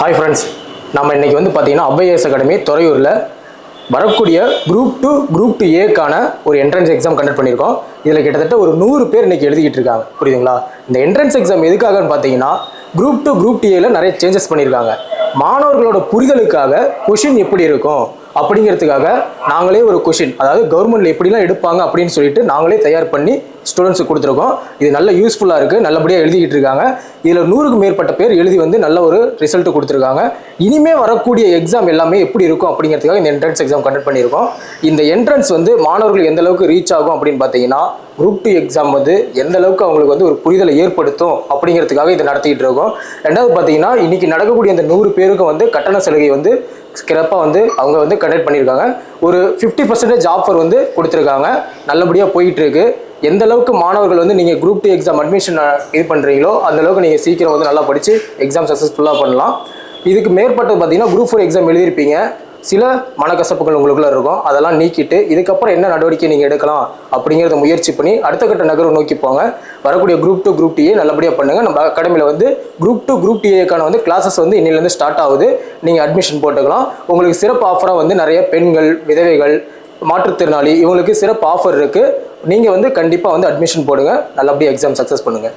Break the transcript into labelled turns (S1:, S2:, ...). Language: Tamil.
S1: ஹாய் ஃப்ரெண்ட்ஸ் நம்ம இன்றைக்கி வந்து பார்த்தீங்கன்னா அவ்வைஎஸ் அகாடமி துறையூரில் வரக்கூடிய குரூப் டூ குரூப் டூ ஏக்கான ஒரு என்ட்ரன்ஸ் எக்ஸாம் கண்டக்ட் பண்ணியிருக்கோம். இதில் கிட்டத்தட்ட ஒரு நூறு பேர் இன்றைக்கி எழுதிக்கிட்டு இருக்காங்க. புரியுதுங்களா? இந்த என்ட்ரன்ஸ் எக்ஸாம் எதுக்காகன்னு பார்த்தீங்கன்னா குரூப் டூ குரூப் டிஏல நிறைய சேஞ்சஸ் பண்ணியிருக்காங்க. மாணவர்களோட புரிதலுக்காக கொஷின் எப்படி இருக்கும்? அப்படிங்கிறதுக்காக நாங்களே ஒரு கொஷின் அதாவது கவர்மெண்ட்ல எப்படிலாம் எடுப்பாங்க அப்படின்னு சொல்லிட்டு நாங்களே தயார் பண்ணி ஸ்டூடெண்ட்ஸுக்கு கொடுத்துருக்கோம். இது நல்ல யூஸ்ஃபுல்லாக இருக்குது நல்லபடியாக எழுதிக்கிட்டு இருக்காங்க. இதில் நூறுக்கு மேற்பட்ட பேர் எழுதி வந்து நல்ல ஒரு ரிசல்ட்டு கொடுத்துருக்காங்க. இனிமே வரக்கூடிய எக்ஸாம் எல்லாமே எப்படி இருக்கும் அப்படிங்கிறதுக்காக இந்த என்ட்ரன்ஸ் எக்ஸாம் கண்டக்ட் பண்ணியிருக்கோம். இந்த என்ட்ரன்ஸ் வந்து மாணவர்கள் எந்த அளவுக்கு ரீச் ஆகும் அப்படின்னு பார்த்தீங்கன்னா குரூப் டூ எக்ஸாம் வந்து எந்த அளவுக்கு அவங்களுக்கு வந்து ஒரு புரிதலை ஏற்படுத்தும் அப்படிங்கிறதுக்காக இதை நடத்திட்டு இருக்கோம். ரெண்டாவது பார்த்தீங்கன்னா இன்றைக்கி நடக்கக்கூடிய இந்த நூறு பேருக்கும் வந்து கட்டண சலுகை வந்து சிறப்பாக வந்து அவங்க வந்து கண்டக்ட் பண்ணியிருக்காங்க. ஒரு ஃபிஃப்டி பர்சன்டேஜ் ஆஃபர் வந்து கொடுத்துருக்காங்க. நல்லபடியாக போயிட்டு இருக்கு. எந்த அளவுக்கு மாணவர்கள் வந்து நீங்கள் குரூப் டூ எக்ஸாம் அட்மிஷன் இது பண்ணுறீங்களோ அந்த அளவுக்கு நீங்கள் சீக்கிரம் வந்து நல்லா படித்து எக்ஸாம் சக்ஸஸ்ஃபுல்லாக பண்ணலாம். இதுக்கு மேற்பட்டது பார்த்தீங்கன்னா குரூப் ஃபோர் எக்ஸாம் எழுதியிருப்பீங்க. சில மனக்கசப்புகள் உங்களுக்குள்ள இருக்கும். அதெல்லாம் நீக்கிட்டு இதுக்கப்புறம் என்ன நடவடிக்கை நீங்கள் எடுக்கலாம் அப்படிங்கிறத முயற்சி பண்ணி அடுத்த கட்ட நகர்வு நோக்கி போங்க. வரக்கூடிய குரூப் டூ குரூப் டிஏ நல்லபடியாக பண்ணுங்கள் நம்ம அகாடமியில் வந்து குரூப் டூ குரூப் டிஏக்கான வந்து கிளாஸஸ் வந்து இன்னிலேருந்து ஸ்டார்ட் ஆகுது. நீங்கள் அட்மிஷன் போட்டுக்கலாம். உங்களுக்கு சிறப்பு ஆஃபராக வந்து நிறைய பெண்கள் விதவைகள் மாற்றுத்திறனாளி இவங்களுக்கு சிறப்பு ஆஃபர் இருக்குது நீங்கள் வந்து கண்டிப்பாக வந்து அட்மிஷன் போடுங்க. நல்லபடியாக எக்ஸாம் சக்ஸஸ் பண்ணுங்கள்